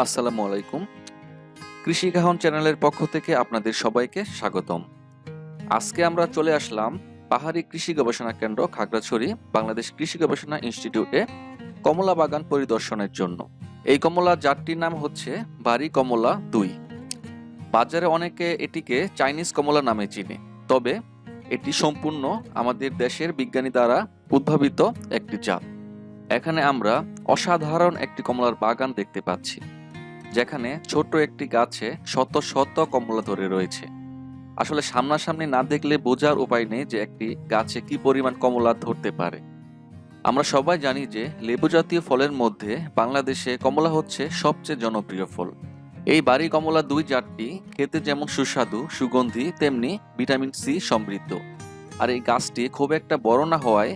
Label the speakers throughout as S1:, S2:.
S1: আসসালামু আলাইকুম। কৃষি গাহন চ্যানেলের পক্ষ থেকে আপনাদের সবাইকে স্বাগতম। আজকে আমরা চলে আসলাম পাহাড়ি কৃষি গবেষণা কেন্দ্র খাগড়াছড়ি, বাংলাদেশ কৃষি গবেষণা ইনস্টিটিউটে কমলা বাগান পরিদর্শনের জন্য। এই কমলা জাতটির নাম হচ্ছে বাড়ি কমলা দুই। বাজারে অনেকে এটিকে চাইনিজ কমলা নামে চিনে, তবে এটি সম্পূর্ণ আমাদের দেশের বিজ্ঞানী দ্বারা উদ্ভাবিত একটি জাত। এখানে আমরা অসাধারণ একটি কমলার বাগান দেখতে পাচ্ছি। যেখানে ছোট্ট একটি গাছে শত শত কমলা ধরে রয়েছে। আসলে সামনাসামনি না দেখলে বোঝার উপায় নেই যে একটি গাছে কি পরিমাণ কমলা ধরতে পারে। আমরা সবাই জানি যে লেবু জাতীয় ফলের মধ্যে বাংলাদেশে কমলা হচ্ছে সবচেয়ে জনপ্রিয় ফল। এই বাড়ি কমলা দুই জাতটি খেতে যেমন সুস্বাদু, সুগন্ধি, তেমনি ভিটামিন সি সমৃদ্ধ। আর এই গাছটি খুব একটা বড় না হওয়ায়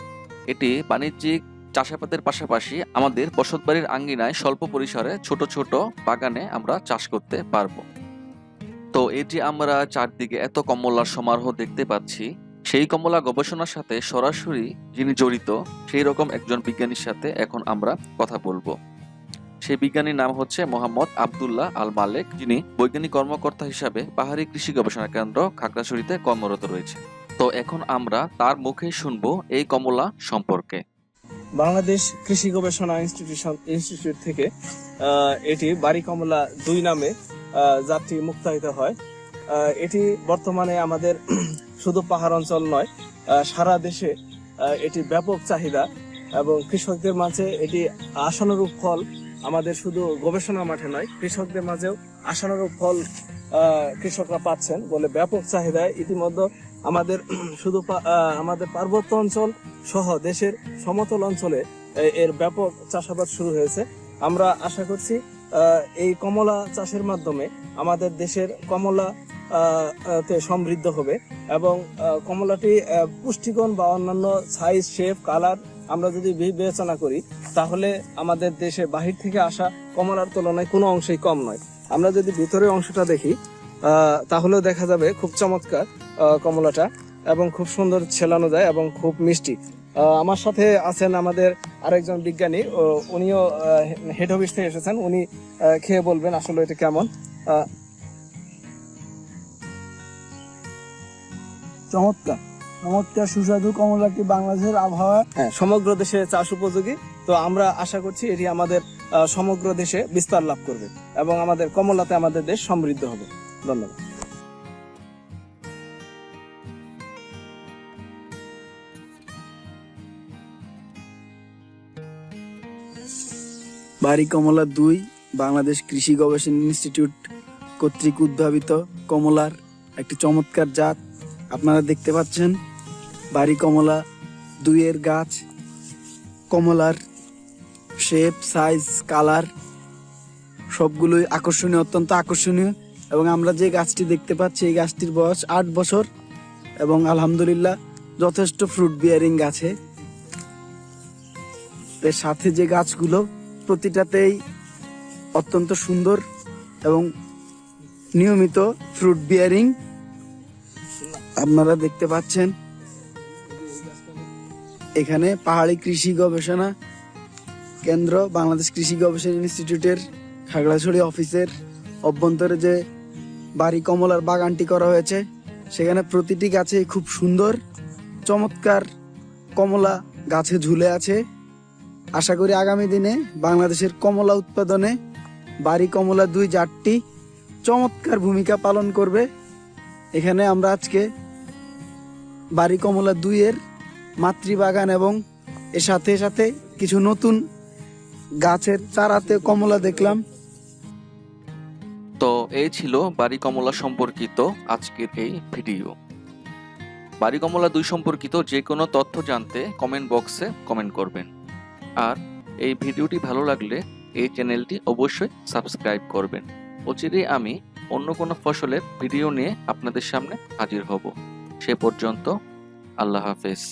S1: এটি বাণিজ্যিক চাষাবাদের পাশাপাশি আমাদের বসতবাড়ির আঙ্গিনায় স্বল্প পরিসরে ছোট ছোট বাগানে আমরা চাষ করতে পারব। তো যে আমরা চারদিকে এত কমলার সমারোহ দেখতে পাচ্ছি, সেই কমলা গবেষণার সাথে সরাসরি যিনি জড়িত, সেই রকম একজন বিজ্ঞানীর সাথে এখন আমরা কথা বলব। সেই বিজ্ঞানীর নাম হচ্ছে মোহাম্মদ আবদুল্লাহ আল মালেক। যিনি বৈজ্ঞানিক কর্মকর্তা হিসাবে পাহাড়ি কৃষি গবেষণা কেন্দ্র খাগড়াছড়িতে কর্মরত রয়েছে তো এখন আমরা তার মুখেই শুনব এই কমলা সম্পর্কে।
S2: বাংলাদেশ কৃষি গবেষণা ইনস্টিটিউশন ইনস্টিটিউট থেকে এটি বাড়ি কমলা দুই নামে জাতটি মুক্তায়িত হয়। এটি বর্তমানে আমাদের শুধু পাহাড় অঞ্চল নয় সারা দেশে এটি ব্যাপক চাহিদা এবং কৃষকদের মাঝে এটি আশানুরূপ ফল আমাদের শুধু গবেষণা মাঠে নয়, কৃষকদের মাঝেও আশানুরূপ ফল কৃষকরা পাচ্ছেন বলে ব্যাপক চাহিদা। ইতিমধ্যে আমাদের শুধু আমাদের পার্বত্য অঞ্চল সহ দেশের সমতল অঞ্চলে এর ব্যাপক চাষাবাদ শুরু হয়েছে। আমরা আশা করছি এই কমলা চাষের মাধ্যমে আমাদের দেশের কমলা তে সমৃদ্ধ হবে এবং কমলাটি পুষ্টিগুণ বা অন্যান্য সাইজ শেপ কালার আমরা যদি বিবেচনা করি, তাহলে আমাদের দেশে বাহির থেকে আসা কমলার তুলনায় কোনো অংশেই কম নয়। আমরা যদি ভিতরের অংশটা দেখি তাহলেও দেখা যাবে খুব চমৎকার কমলাটা এবং খুব সুন্দর ছেলানো যায় এবং খুব মিষ্টি। আমার সাথে আছেন আমাদের আরেকজন বিজ্ঞানী উনিও হেড অফিস থেকে এসেছেন। উনি খেয়ে বলবেন আসলে এটা কেমন।
S3: চমৎকার। চমৎকার সুস্বাদু কমলাটি বাংলাদেশের আবহাওয়া?
S2: হ্যাঁ সমগ্র দেশে চাষ উপযোগী। তো আমরা আশা করছি এটি আমাদের সমগ্র দেশে বিস্তার লাভ করবে এবং আমাদের কমলাতে আমাদের দেশ সমৃদ্ধ হবে। ধন্যবাদ।
S3: বাড়ি কমলা দুই, বাংলাদেশ কৃষি গবেষণা ইনস্টিটিউট কর্তৃক উদ্ভাবিত কমলার একটি চমৎকার জাত। আপনারা দেখতে পাচ্ছেন, বাড়ি কমলা দুইয়ের গাছ। কমলার শেপ সাইজ কালার সবগুলোই আকর্ষণীয়, অত্যন্ত আকর্ষণীয়। এবং আমরা যে গাছটি দেখতে পাচ্ছি, এই গাছটির বয়স আট বছর এবং আলহামদুলিল্লাহ যথেষ্ট ফ্রুট বিয়ারিং গাছে। এর সাথে যে গাছগুলো প্রতিটাতেই অত্যন্ত সুন্দর এবং নিয়মিত ফ্রুট বিয়ারিং আপনারা দেখতে পাচ্ছেন, এখানে পাহাড়ি কৃষি গবেষণা কেন্দ্র, বাংলাদেশ কৃষি গবেষণা ইনস্টিটিউটের খাগড়াছড়ি অফিসের অভ্যন্তরে যে বাড়ি কমলার বাগানটি করা হয়েছে, সেখানে প্রতিটি গাছে খুব সুন্দর, চমৎকার কমলা গাছে ঝুলে আছে। আশা করি আগামী দিনে বাংলাদেশের কমলা উৎপাদনে বাড়ি কমলা দুই জাতটি চমৎকার ভূমিকা পালন করবে। এখানে আমরা আজকে বাড়ি কমলা দুইয়ের মাতৃবাগান এবং এর সাথে সাথে কিছু নতুন গাছের চারাতে কমলা দেখলাম।
S1: এই ছিল বাড়ি কমলা সম্পর্কিত আজকের এই ভিডিও। বাড়ি কমলা দুই সম্পর্কিত যে কোনো তথ্য জানতে কমেন্ট বক্সে কমেন্ট করবেন। আর এই ভিডিওটি ভালো লাগলে এই চ্যানেলটি অবশ্যই সাবস্ক্রাইব করবেন। অচিরেই আমি অন্য কোনো ফসলের ভিডিও নিয়ে আপনাদের সামনে হাজির হব। সে পর্যন্ত আল্লাহ হাফেজ।